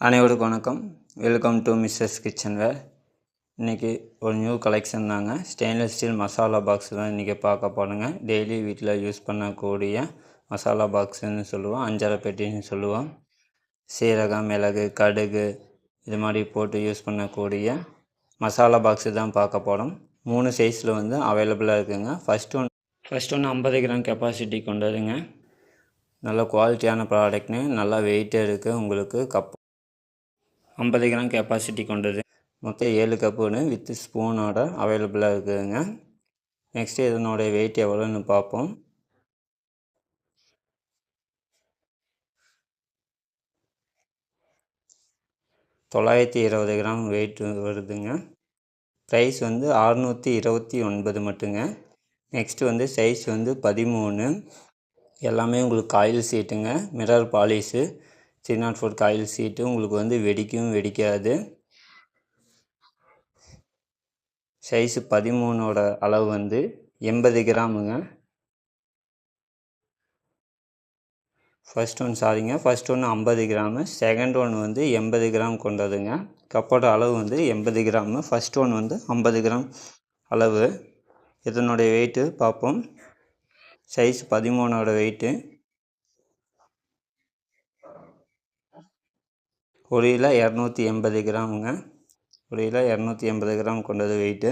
அனைவருக்கும் வணக்கம். Welcome to Mrs kitchen where இன்றைக்கி ஒரு நியூ கலெக்ஷன் தாங்க. ஸ்டெயின்லெஸ் ஸ்டீல் மசாலா பாக்ஸ் தான் இன்றைக்கி பார்க்க போடுங்க டெய்லி வீட்டில் யூஸ் பண்ணக்கூடிய மசாலா பாக்ஸுன்னு சொல்லுவோம். அஞ்சரை பெட்டின்னு சொல்லுவோம். சீரகம் மிளகு கடுகு இது மாதிரி போட்டு யூஸ் பண்ணக்கூடிய மசாலா பாக்ஸு தான் பார்க்க போகிறோம் மூணு சைஸில் வந்து அவைலபிளாக இருக்குதுங்க ஃபஸ்ட் ஒன் ஃபஸ்ட் ஒன்று ஐம்பது கிராம் கெப்பாசிட்டி கொண்டதுங்க. நல்ல குவாலிட்டியான ப்ராடக்ட்னு நல்லா வெயிட்டே இருக்குது உங்களுக்கு கப் ஐம்பது கிராம் கெப்பாசிட்டி கொண்டது. மொத்தம் ஏழு கப்புன்னு வித் ஸ்பூனோட அவைலபிளாக இருக்குதுங்க. நெக்ஸ்ட்டு இதனுடைய வெயிட் எவ்வளோன்னு பார்ப்போம். தொள்ளாயிரத்தி இருபது கிராம் வெயிட் வருதுங்க. ப்ரைஸ் வந்து அறுநூற்றி இருபத்தி ஒன்பது மட்டுங்க. நெக்ஸ்ட்டு வந்து சைஸ் வந்து பதிமூணு. எல்லாமே உங்களுக்கு coil சீட்டுங்க mirror polish three nought four coil sheet உங்களுக்கு வந்து வெடிக்கும் வெடிக்காது. சைஸு பதிமூணோட அளவு வந்து எண்பது கிராமுங்க. ஃபஸ்ட் ஒன் சாரிங்க ஃபஸ்ட் ஒன்று ஐம்பது கிராமு. செகண்ட் ஒன் வந்து எண்பது கிராம் கொண்டதுங்க. கப்போட அளவு வந்து எண்பது கிராமு. ஃபஸ்ட் ஒன் வந்து ஐம்பது கிராம் அளவு. இதனுடைய வெயிட்டு பார்ப்போம். சைஸ் பதிமூணோட வெயிட்டு ஒரு கிலோ இரநூத்தி எண்பது கிராமுங்க. ஒரு கிலோ இரநூத்தி எண்பது கிராம் கொண்டது வெயிட்டு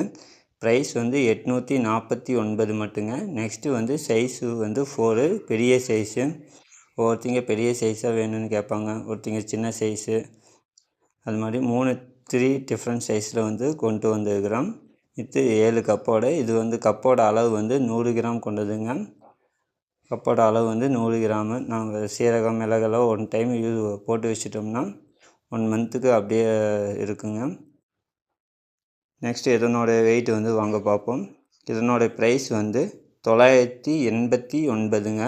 ப்ரைஸ் வந்து எட்நூற்றி நாற்பத்தி ஒன்பது மட்டுங்க. நெக்ஸ்ட்டு வந்து சைஸு வந்து ஃபோரு பெரிய சைஸு ஒருத்தங்க பெரிய சைஸாக வேணும்னு கேட்பாங்க. ஒருத்தங்க சின்ன சைஸு அது மாதிரி மூணு த்ரீ டிஃப்ரெண்ட் சைஸில் வந்து கொண்டு வந்துருக்கிறோம் இது ஏழு கப்போட இது வந்து கப்போட அளவு வந்து நூறு கிராம் கொண்டதுங்க. கப்போட அளவு வந்து நூறு கிராமு. நாங்கள் சீரகம் மிளகெல்லாம் ஒன் டைம் யூ போட்டு வச்சிட்டோம்னா ஒன் மந்த்துக்கு அப்படியே இருக்குங்க. நெக்ஸ்ட் இதனோட வெயிட் வந்து வாங்க பார்ப்போம். இதனோட ப்ரைஸ் வந்து தொள்ளாயிரத்தி எண்பத்தி ஒன்பதுங்க.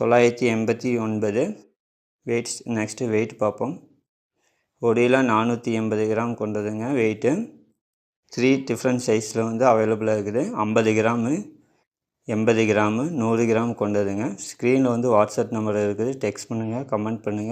தொள்ளாயிரத்தி எண்பத்தி ஒன்பது. வெயிட்ஸ் நெக்ஸ்ட்டு வெயிட் பார்ப்போம். ஒடியில் நானூற்றி எண்பது கிராம் கொண்டதுங்க வெயிட்டு த்ரீ டிஃப்ரெண்ட் சைஸில் வந்து அவைலபிளாக இருக்குது. ஐம்பது கிராமு எண்பது கிராமு நூறு கிராம் கொண்டதுங்க. ஸ்க்ரீனில் வந்து வாட்ஸ்அப் நம்பர் இருக்குது. டெக்ஸ்ட் பண்ணுங்கள் கமெண்ட் பண்ணுங்கள்